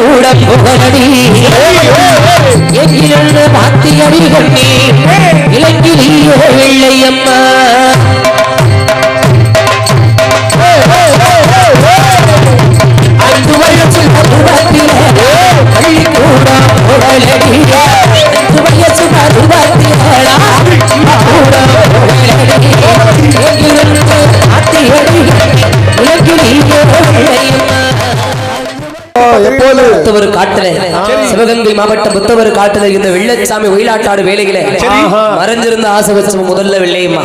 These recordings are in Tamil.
கூட புகழடி எங்கிருந்து பாத்தி அடிகள் நீ இலங்கிலேயோ வெள்ளையம்மா அஞ்சு எப்போது புத்தவர் காட்டுல சிவகங்கை மாவட்டம் புத்தவர் காட்டுல இந்த வெள்ளச்சாமி ஒயிலாட்டாடு வேலையில மறைஞ்சிருந்த ஆசை வச்சு முதல்ல வெள்ளையம்மா.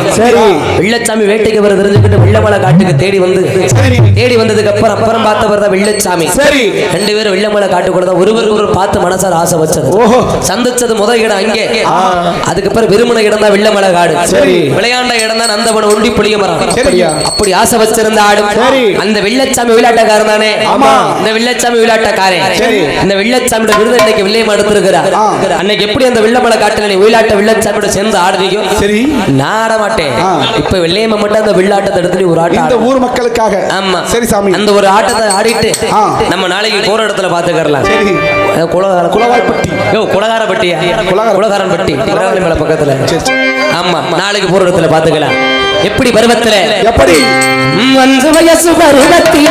வெள்ளச்சாமி வேட்டைக்கு வர தெரிஞ்சுக்கிட்டு வெள்ளமலை காட்டுக்கு தேடி வந்து தேடி வந்ததுக்கு அப்புறம் அப்புறம் பார்த்தவர் தான் வெள்ளச்சாமி. ரெண்டு பேரும் வெள்ளமலை காட்டுக்குள்ள தான் ஒருவருக்கு ஒரு பார்த்து மனசார ஆசை வச்சது. சந்திச்சது முதல் இடம் அங்கே அதுக்கப்புறம் வெறுமன இடம் தான் வெள்ளமலை காடு. விளையாண்ட இடம் தான் நந்தவன ஒண்டி புளிய மரம். அப்படி ஆசை வச்சிருந்த ஆடு. அந்த வெள்ளச்சாமி விளையாட்டக்காரன் தானே. இந்த வெள்ளச்சாமி விளையாட்டக்காரன். இந்த விருது இன்னைக்கு வெள்ளையம் எடுத்திருக்கிறார். அன்னைக்கு எப்படி அந்த வெள்ளமலை காட்டுல நீ ஒயிலாட்ட வெள்ளச்சாமியோட சேர்ந்து ஆடுறீங்க சரி. நான் ஆட மாட்டேன். இப்ப வெள்ளையம்ம மட்டும் அந்த வெள்ளாட்டத்தை எடுத்து ஒரு ஆட்டம் இந்த. ஊர் மக்களுக்காக ஆமா சரி சாமி அந்த ஒரு ஆட்டத்தை ஆடிட்டு. நம்ம நாளைக்கு போற இடத்துல பாத்துக்கறலாம் சரி. குலகார குலவாய்ப்பட்டி. யோ குலகாரப்பட்டியா குலகார- குலகாரன்பட்டி குலகாரன் மேல பக்கத்துல. ஆமா நாளைக்கு போற இடத்துல பாத்துக்கலாம் எப்படி பருவத்துல? எப்படி? அஞ்சு வயசு பருவத்தில.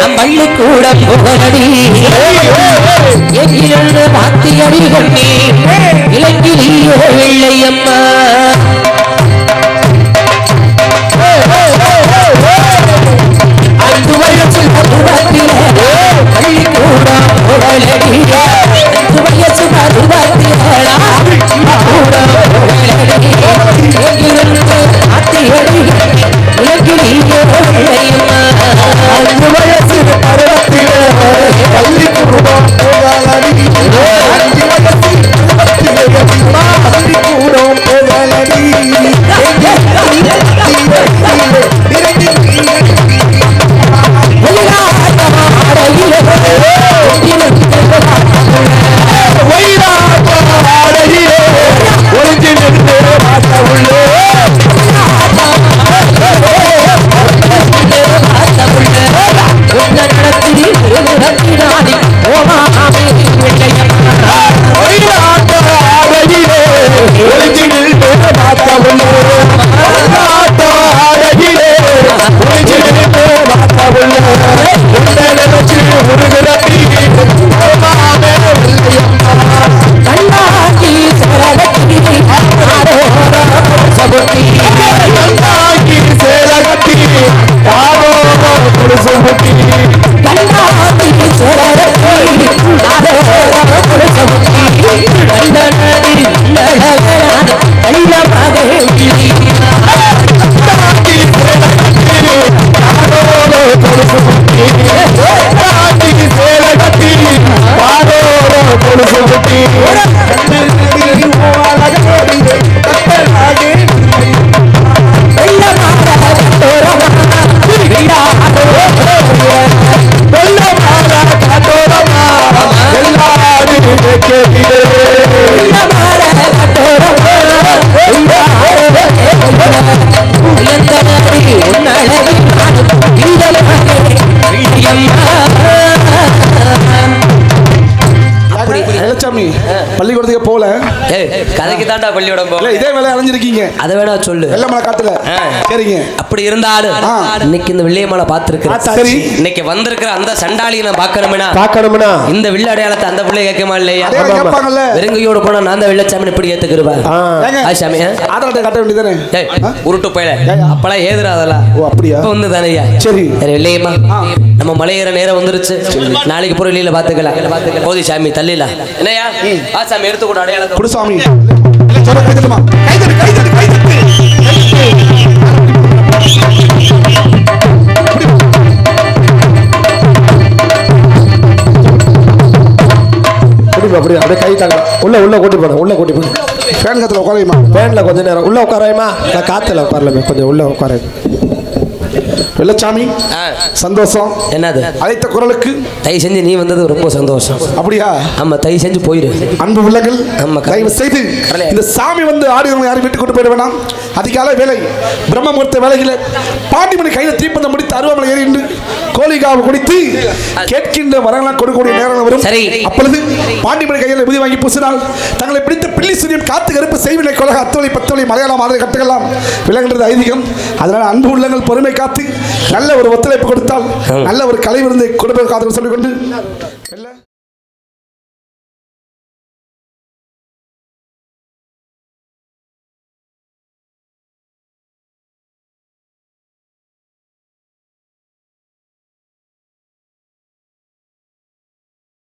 நம் பள்ளிக்கூட புகழடி எங்கிருந்து பாத்தி அடிகள் நீ. இலங்கிலேயோ Vellaiyamma Dios. What is it? கேள்வி லட்சுமி பள்ளிக்கூடத்துக்கு போல கதைக்கு தாண்டா பள்ளியோட இல்ல இதே வேலை அலைஞ்சிருக்கீங்க. அதை வேணா சொல்லு. வெள்ளமலை காட்டுல. சரிங்க. அப்படி இருந்தாலும். இன்னைக்கு இந்த வெள்ளியம்மனை பார்த்திருக்கிறேன் சரி. இன்னைக்கு வந்திருக்கிற அந்த சண்டாளியை நான் பார்க்கணும்னா? பார்க்கணும்னா? இந்த வில்ல அடையாளத்தை அந்த பிள்ளை கேட்கமா இல்லையா? வெறுங்கையோட போனா நான் தான் வெள்ளச்சாமி எப்படி ஆ, சாமி, ஆ? ஆதார் அட்டை காட்ட வேண்டியதானே ஏய், உருட்டு போயில. அப்பெல்லாம் ஏதுரா அதெல்லாம்? ஓ அப்படியா? வந்து தானையா சரி. இல்லையம்மா நம்ம மலையேற நேரம் வந்துருச்சு. நாளைக்கு போற வெளியில பாத்துக்கலாம் போதி சாமி தள்ளிலாம் என்னையா ஆ சாமி எடுத்து கூட அடையாளத்தை குடுசாமி சொல்ல கைதட்டுமா கைதட்டு கைதட்டு கைதட்டு. குடிப்பா அப்படி அப்படியே கை தாங்க. உள்ள உள்ள கூட்டி போன உள்ள கூட்டி ஃபேன் கத்துல உட்காரையுமா ஃபேன்ல கொஞ்ச நேரம். உள்ள உட்காராயமா நான் காத்துல உட்காரலாமே கொஞ்சம் உள்ள உட்கார வெள்ளச்சாமி சந்தோஷம். என்னது? அழைத்த குரலுக்கு. தயவு செஞ்சு நீ வந்தது ரொம்ப சந்தோஷம். அப்படியா? ஆமா தயவு செஞ்சு போயிரு. அன்பு உள்ளங்கள் ஆமா, கரெக்ட். தயவு செய்து. இந்த சாமி வந்து ஆடியவங்க யாரும் வீட்டுக்கு கொண்டு போயிட வேணாம். அதிகாலை வேலை பிரம்ம முகூர்த்த வேலையில் பாண்டிமணி கையில் தீப்பந்தம் முடித்து அருவாமலை ஏறி நின்று கோழிகாவு குடித்து கேட்கின்ற வரங்களாம் கொடுக்கக்கூடிய நேரம் வரும். சரி. அப்பொழுது பாண்டிமணி கையில் விதி வாங்கி பூசினால் தங்களை பிடித்த பிள்ளி சூரியன் காத்து கருப்பு செய்வினை கொலக அத்தொழி பத்தொழி மலையாளம் மாதிரி கட்டுகளாம் விளங்குறது ஐதீகம். அதனால் அன்பு உள்ளங்கள் பொறுமை காத்து நல்ல ஒரு ஒத்துழைப்பு கொடுத்தால் நல்ல ஒரு கலை விருந்து கொடுப்பதற்கு சொல்லிக்கொண்டு.